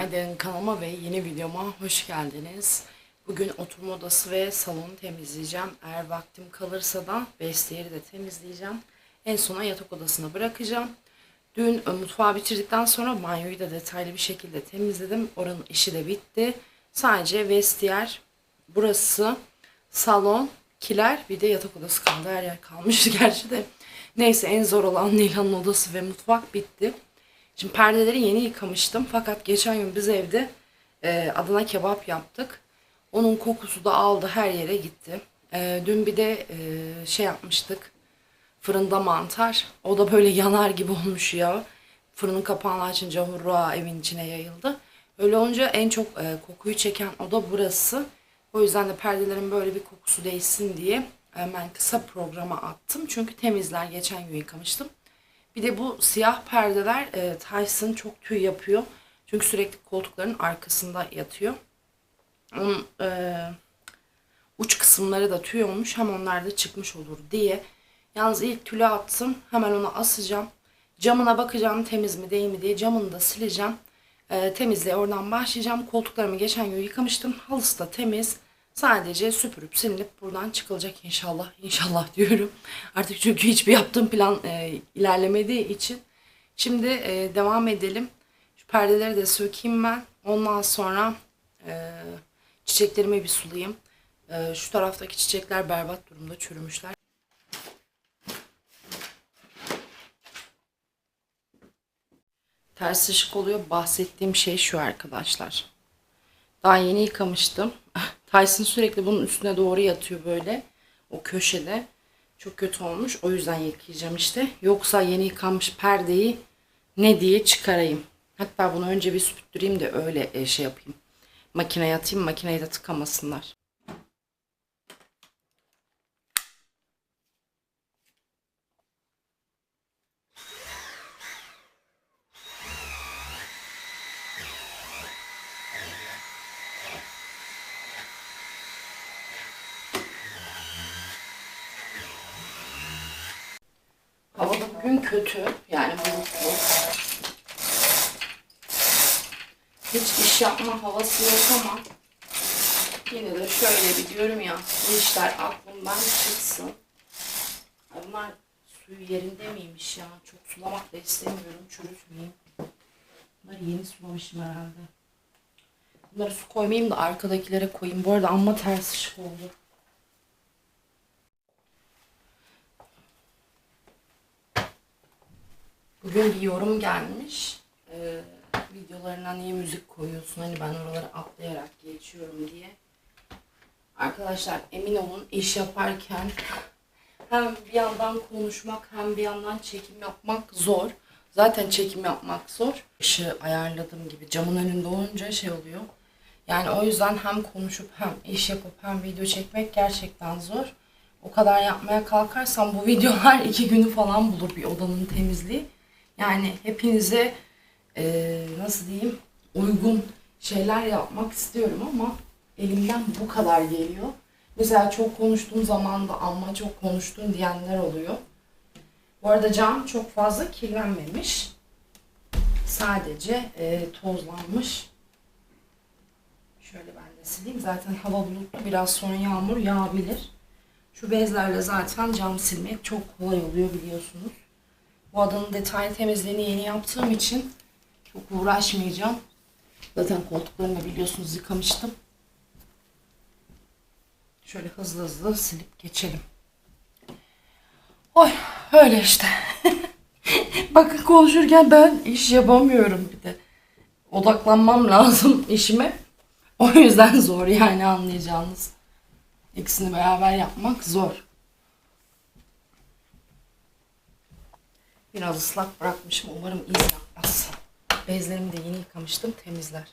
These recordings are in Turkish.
Günaydın kanalıma ve yeni videoma hoş geldiniz. Bugün oturma odası ve salonu temizleyeceğim. Eğer vaktim kalırsa da vestiyeri de temizleyeceğim. En sona yatak odasına bırakacağım. Dün e, mutfağı bitirdikten sonra banyoyu da detaylı bir şekilde temizledim. Oranın işi de bitti. Sadece vestiyer, burası, salon, kiler bir de yatak odası kaldı. Her yer kalmıştı gerçi de. Neyse en zor olan Nilan'ın odası ve mutfak bitti. Şimdi perdeleri yeni yıkamıştım. Fakat geçen gün biz evde e, Adana kebap yaptık. Onun kokusu da aldı her yere gitti. E, dün bir de e, şey yapmıştık. Fırında mantar. O da böyle yanar gibi olmuş ya. Fırının kapağını açınca hurra evin içine yayıldı. Öyle olunca en çok e, kokuyu çeken oda burası. O yüzden de perdelerin böyle bir kokusu değişsin diye hemen kısa programa attım. Çünkü temizler geçen gün yıkamıştım. Bir de bu siyah perdeler e, Tyson çok tüy yapıyor. Çünkü sürekli koltukların arkasında yatıyor. Onun e, uç kısımları da tüy olmuş. Hem onlar da çıkmış olur diye. Yalnız ilk tülü attım. Hemen onu asacağım. Camına bakacağım temiz mi değil mi diye. Camını da sileceğim. E, temizliğe oradan başlayacağım. Koltuklarımı geçen gün yıkamıştım. Halısı da temiz. Sadece süpürüp silinip buradan çıkılacak inşallah. İnşallah diyorum. Artık çünkü hiçbir yaptığım plan e, ilerlemediği için. Şimdi e, devam edelim. Şu perdeleri de sökeyim ben. Ondan sonra e, çiçeklerimi bir sulayayım. E, şu taraftaki çiçekler berbat durumda çürümüşler. Ters ışık oluyor. Bahsettiğim şey şu arkadaşlar. Daha yeni yıkamıştım. Tyson sürekli bunun üstüne doğru yatıyor böyle. O köşede. Çok kötü olmuş. O yüzden yıkayacağım işte. Yoksa yeni yıkanmış perdeyi ne diye çıkarayım. Hatta bunu önce bir süpürtüreyim de öyle e, şey yapayım. Makineye atayım. Makineyi de tıkamasınlar. Bugün kötü. Yani bulutlu. Hiç iş yapma havası yok ama yine de şöyle bir diyorum ya bu işler aklımdan çıksın. Bunlar suyu yerinde miymiş ya? Çok sulamak da istemiyorum. Çürütmeyeyim. Bunları yeni sulamışım herhalde. Bunları su koymayayım da arkadakilere koyayım. Bu arada amma ters ışık oldu. Bugün bir yorum gelmiş. Ee, videolarına niye müzik koyuyorsun? Hani ben oraları atlayarak geçiyorum diye. Arkadaşlar emin olun iş yaparken hem bir yandan konuşmak hem bir yandan çekim yapmak zor. Zaten çekim yapmak zor. Işığı ayarladığım gibi camın önünde olunca şey oluyor. Yani o yüzden hem konuşup hem iş yapıp hem video çekmek gerçekten zor. O kadar yapmaya kalkarsam bu videolar iki günü falan bulur bir odanın temizliği. Yani hepinize e, nasıl diyeyim uygun şeyler yapmak istiyorum ama elimden bu kadar geliyor. Mesela çok konuştuğum zaman da amma çok konuştun diyenler oluyor. Bu arada cam çok fazla kirlenmemiş. Sadece e, tozlanmış. Şöyle ben de sileyim. Zaten hava bulutlu. Biraz sonra yağmur yağabilir. Şu bezlerle zaten cam silmek çok kolay oluyor biliyorsunuz. Bu adanın detaylı temizliğini yeni yaptığım için çok uğraşmayacağım. Zaten koltuklarını biliyorsunuz yıkamıştım. Şöyle hızlı hızlı silip geçelim. Oy öyle işte. Bakın konuşurken ben iş yapamıyorum bir de. Odaklanmam lazım işime. O yüzden zor yani anlayacağınız. İkisini beraber yapmak zor. Biraz ıslak bırakmışım. Umarım iz yapmaz. Bezlerimi de yeni yıkamıştım. Temizler.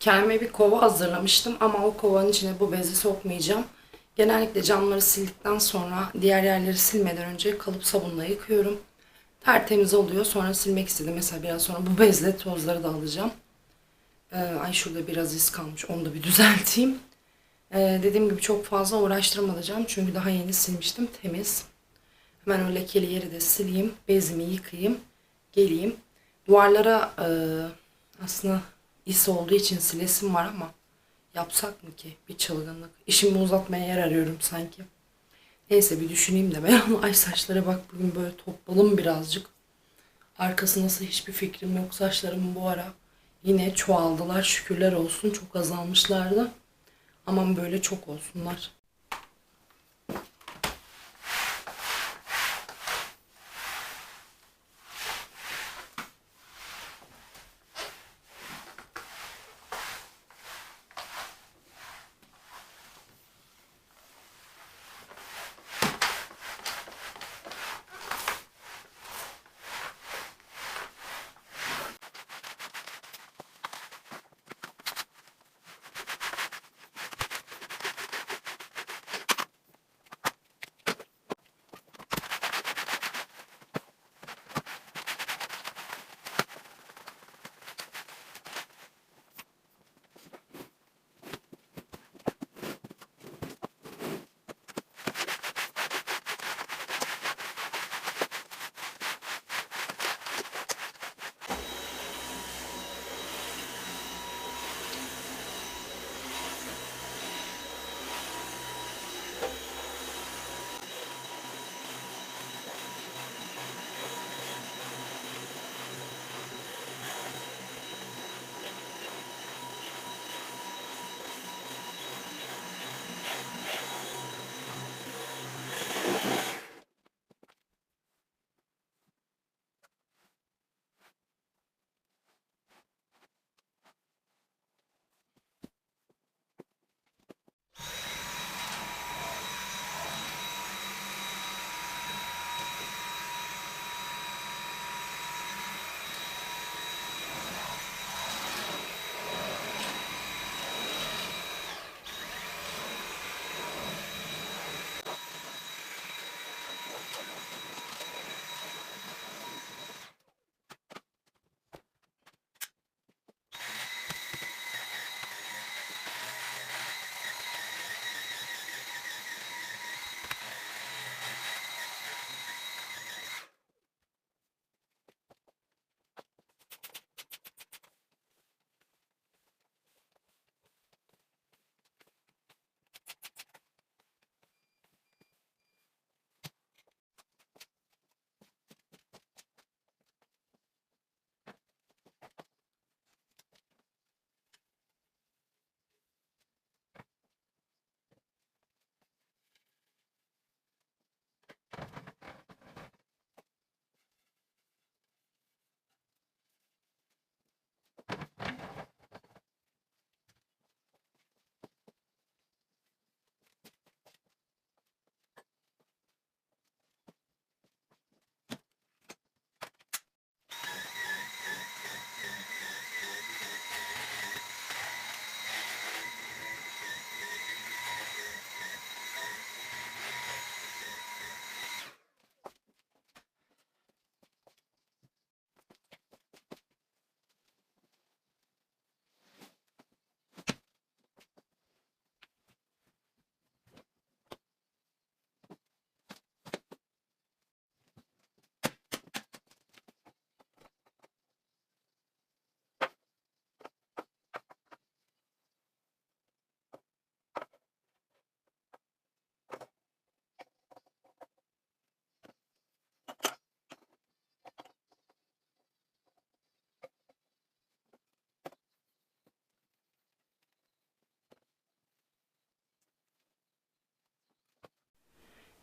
Kendime bir kova hazırlamıştım ama o kovanın içine bu bezi sokmayacağım. Genellikle camları sildikten sonra diğer yerleri silmeden önce kalıp sabunla yıkıyorum. Tertemiz oluyor. Sonra silmek istedim. Mesela biraz sonra bu bezle tozları da alacağım. Ee, ay şurada biraz iz kalmış. Onu da bir düzelteyim. Ee, dediğim gibi çok fazla uğraştırmayacağım çünkü daha yeni silmiştim temiz. Hemen o lekeli yeri de sileyim, bezimi yıkayayım, geleyim. Duvarlara e, aslında is olduğu için silesim var ama yapsak mı ki bir çılgınlık? İşimi uzatmaya yer arıyorum sanki. Neyse bir düşüneyim de ben ay saçlara bak bugün böyle topladım birazcık. Arkası nasıl hiçbir fikrim yok. Saçlarım bu ara yine çoğaldılar. Şükürler olsun. Çok azalmışlardı. Aman böyle çok olsunlar.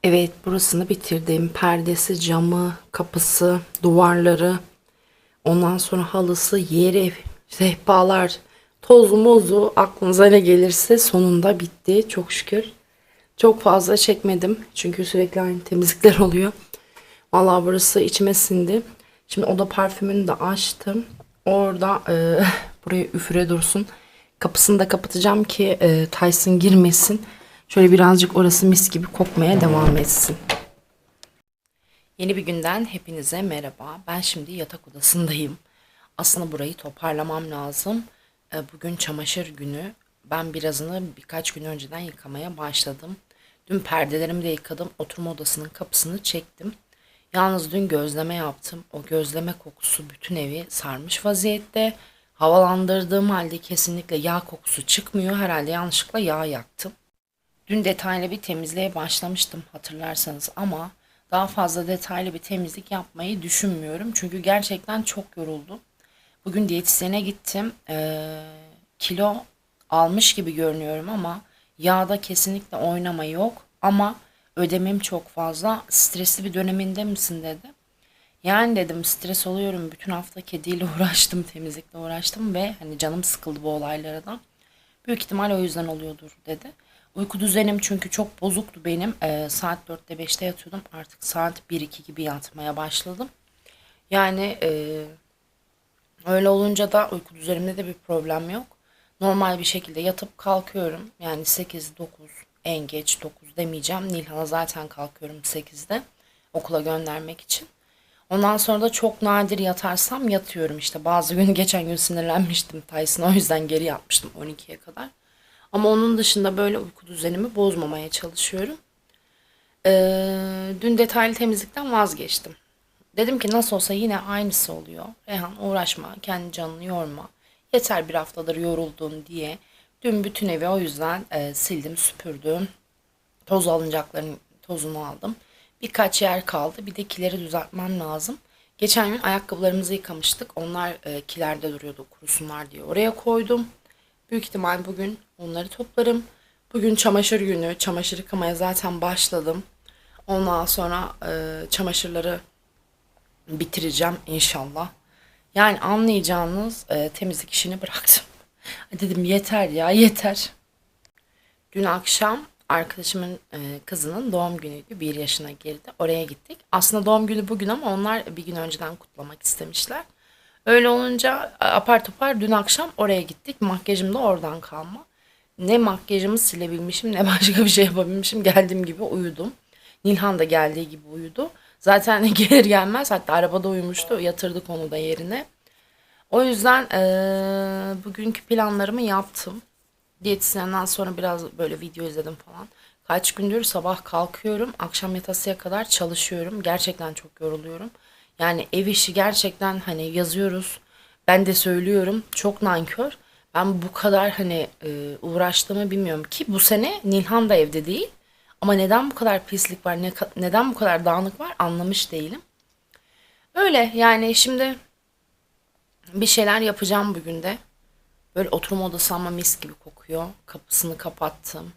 Evet, burasını bitirdim. Perdesi, camı, kapısı, duvarları, ondan sonra halısı, yeri, sehpalar, tozu mozu aklınıza ne gelirse sonunda bitti. Çok şükür. Çok fazla çekmedim. Çünkü sürekli aynı temizlikler oluyor. Vallahi burası içime sindi. Şimdi oda parfümünü de açtım. Orada e, buraya üfüre dursun. Kapısını da kapatacağım ki e, Tyson girmesin. Şöyle birazcık orası mis gibi kokmaya devam etsin. Yeni bir günden hepinize merhaba. Ben şimdi yatak odasındayım. Aslında burayı toparlamam lazım. E, Bugün çamaşır günü. Ben birazını birkaç gün önceden yıkamaya başladım. Dün perdelerimi de yıkadım. Oturma odasının kapısını çektim. Yalnız dün gözleme yaptım. O gözleme kokusu bütün evi sarmış vaziyette. Havalandırdığım halde kesinlikle yağ kokusu çıkmıyor. Herhalde yanlışlıkla yağ yaktım. Dün detaylı bir temizliğe başlamıştım hatırlarsanız ama daha fazla detaylı bir temizlik yapmayı düşünmüyorum. Çünkü gerçekten çok yoruldum. Bugün diyetisyene gittim. Ee, kilo almış gibi görünüyorum ama yağda kesinlikle oynama yok. Ama ödemim çok fazla. Stresli bir döneminde misin dedi. Yani dedim stres oluyorum. Bütün hafta kediyle uğraştım, temizlikle uğraştım ve hani canım sıkıldı bu olaylara da. Büyük ihtimal o yüzden oluyordur dedi. Uyku düzenim çünkü çok bozuktu benim. Ee, saat 4'te 5'te yatıyordum. Artık saat 1-2 gibi yatmaya başladım. Yani e, öyle olunca da uyku düzenimde de bir problem yok. Normal bir şekilde yatıp kalkıyorum. Yani 8-9 en geç 9 demeyeceğim. Nilhan'a zaten kalkıyorum 8'de okula göndermek için. Ondan sonra da çok nadir yatarsam yatıyorum işte. Bazı gün geçen gün sinirlenmiştim Tyson'a o yüzden geri yatmıştım 12'ye kadar. Ama onun dışında böyle uyku düzenimi bozmamaya çalışıyorum. Ee, dün detaylı temizlikten vazgeçtim. Dedim ki nasıl olsa yine aynısı oluyor. Reyhan uğraşma, kendi canını yorma. Yeter bir haftadır yoruldun diye. Dün bütün evi o yüzden e, sildim, süpürdüm. Toz alınacakların tozunu aldım. Birkaç yer kaldı. Bir de kileri düzeltmem lazım. Geçen gün ayakkabılarımızı yıkamıştık. Onlar e, kilerde duruyordu kurusunlar diye oraya koydum. Büyük ihtimal bugün onları toplarım. Bugün çamaşır günü. Çamaşır yıkamaya zaten başladım. Ondan sonra e, çamaşırları bitireceğim inşallah. Yani anlayacağınız e, temizlik işini bıraktım. Dedim yeter ya yeter. Dün akşam arkadaşımın e, kızının doğum günüydü. Bir yaşına girdi. Oraya gittik. Aslında doğum günü bugün ama onlar bir gün önceden kutlamak istemişler. Öyle olunca e, apar topar dün akşam oraya gittik. Makyajım da oradan kalma. Ne makyajımı silebilmişim ne başka bir şey yapabilmişim. Geldiğim gibi uyudum. Nilhan da geldiği gibi uyudu. Zaten gelir gelmez hatta arabada uyumuştu. Yatırdık onu da yerine. O yüzden eee, bugünkü planlarımı yaptım. Diyetisyenden sonra biraz böyle video izledim falan. Kaç gündür sabah kalkıyorum. Akşam yatasıya kadar çalışıyorum. Gerçekten çok yoruluyorum. Yani ev işi gerçekten hani yazıyoruz. Ben de söylüyorum. Çok nankör. Ben bu kadar hani e, uğraştığımı bilmiyorum ki bu sene Nilhan da evde değil. Ama neden bu kadar pislik var, ne, neden bu kadar dağınık var anlamış değilim. Öyle yani şimdi bir şeyler yapacağım bugün de. Böyle oturma odası ama mis gibi kokuyor. Kapısını kapattım.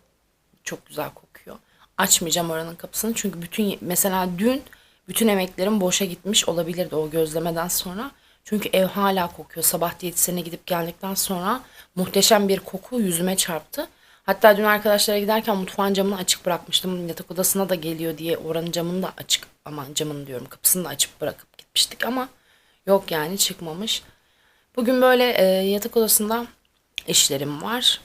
Çok güzel kokuyor. Açmayacağım oranın kapısını çünkü bütün mesela dün bütün emeklerim boşa gitmiş olabilirdi o gözlemeden sonra. Çünkü ev hala kokuyor. Sabah diyetisyene gidip geldikten sonra muhteşem bir koku yüzüme çarptı. Hatta dün arkadaşlara giderken mutfağın camını açık bırakmıştım. Yatak odasına da geliyor diye oranın camını da açık aman camını diyorum kapısını da açıp bırakıp gitmiştik ama yok yani çıkmamış. Bugün böyle e, yatak odasında işlerim var.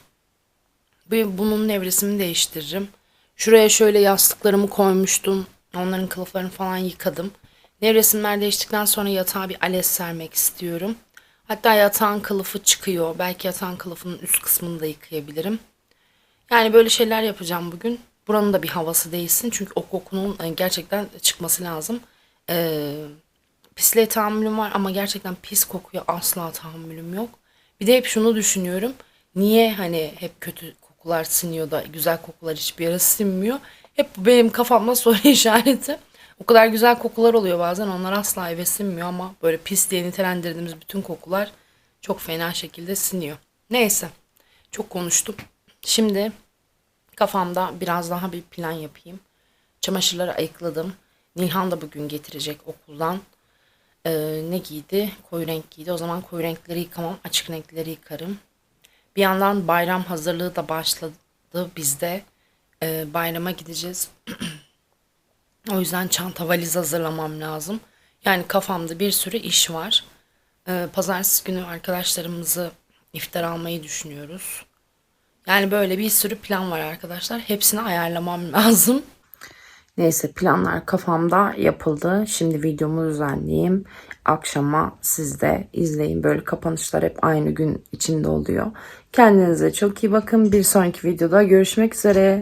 Bunun nevresimi değiştiririm. Şuraya şöyle yastıklarımı koymuştum. Onların kılıflarını falan yıkadım. Nevresimler değiştikten sonra yatağa bir ales sermek istiyorum. Hatta yatağın kılıfı çıkıyor. Belki yatağın kılıfının üst kısmını da yıkayabilirim. Yani böyle şeyler yapacağım bugün. Buranın da bir havası değilsin. Çünkü o kokunun e, gerçekten çıkması lazım. Ee, pisliğe tahammülüm var ama gerçekten pis kokuya asla tahammülüm yok. Bir de hep şunu düşünüyorum. Niye hani hep kötü kokular siniyor da güzel kokular hiçbir yere sinmiyor? Hep benim kafamda soru işareti. O kadar güzel kokular oluyor bazen onlar asla eve sinmiyor ama böyle pis diye nitelendirdiğimiz bütün kokular çok fena şekilde siniyor. Neyse çok konuştum. Şimdi kafamda biraz daha bir plan yapayım. Çamaşırları ayıkladım. Nilhan da bugün getirecek okuldan. Ee, ne giydi? Koyu renk giydi. O zaman koyu renkleri yıkamam. Açık renkleri yıkarım. Bir yandan bayram hazırlığı da başladı bizde. Ee, bayrama gideceğiz. o yüzden çanta valiz hazırlamam lazım. Yani kafamda bir sürü iş var. Ee, pazartesi günü arkadaşlarımızı iftar almayı düşünüyoruz. Yani böyle bir sürü plan var arkadaşlar. Hepsini ayarlamam lazım. Neyse planlar kafamda yapıldı. Şimdi videomu düzenleyeyim. Akşama siz de izleyin. Böyle kapanışlar hep aynı gün içinde oluyor. Kendinize çok iyi bakın. Bir sonraki videoda görüşmek üzere.